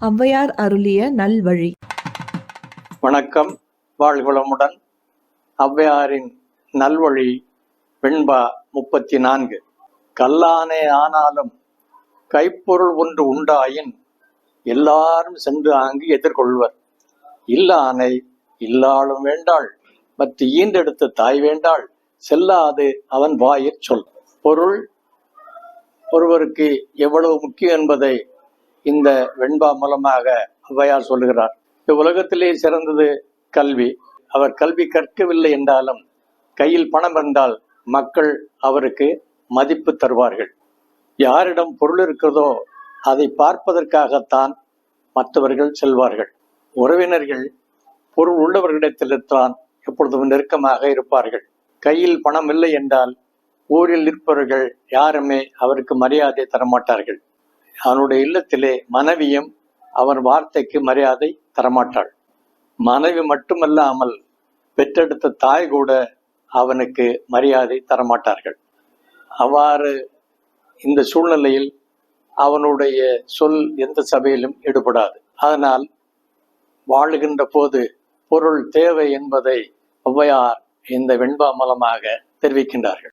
ஔவையார் அருளிய நல்வழி. வணக்கம். வாழ்குளமுடன். ஔவையாரின் நல்வழி வெண்பா முப்பத்தி நான்கு கல்லானே ஆனாலும் கைப்பொருள் ஒன்று உண்டாயின் எல்லாரும் சென்று அங்கு எதிர்கொள்வர். இல்லானை இல்லாளும் வேண்டாள் மற்ற ஈண்டெடுத்த தாய் வேண்டாள் செல்லாது அவன் வாயிற் சொல். பொருள் ஒருவருக்கு எவ்வளவு முக்கியம் என்பதை இந்த வெண்பா மூலமாக ஔவையார் சொல்லுகிறார் உலகத்திலே சிறந்தது கல்வி. அவர் கல்வி கற்கவில்லை என்றாலும் கையில் பணம் இருந்தால் மக்கள் அவருக்கு மதிப்பு தருவார்கள். யாரிடம் பொருள் இருக்கிறதோ அதை பார்ப்பதற்காகத்தான் மற்றவர்கள் செல்வார்கள். உறவினர்கள் பொருள் உள்ளவர்களிடத்தில்தான் எப்பொழுதும் நெருக்கமாக இருப்பார்கள். கையில் பணம் இல்லை என்றால் ஊரில் நிற்பவர்கள் யாருமே அவருக்கு மரியாதை தரமாட்டார்கள். அவனுடைய இல்லத்திலே மனைவியும் அவன் வார்த்தைக்கு மரியாதை தரமாட்டாள். மனைவி மட்டுமல்லாமல் பெற்றெடுத்த தாய் கூட அவனுக்கு மரியாதை தரமாட்டார்கள். அவ்வாறு இந்த சூழ்நிலையில் அவனுடைய சொல் எந்த சபையிலும் ஈடுபடாது. அதனால் வாழுகின்ற போது பொருள் தேவை என்பதை ஒவ்வையார் இந்த வெண்பா மூலமாக தெரிவிக்கின்றார்கள்.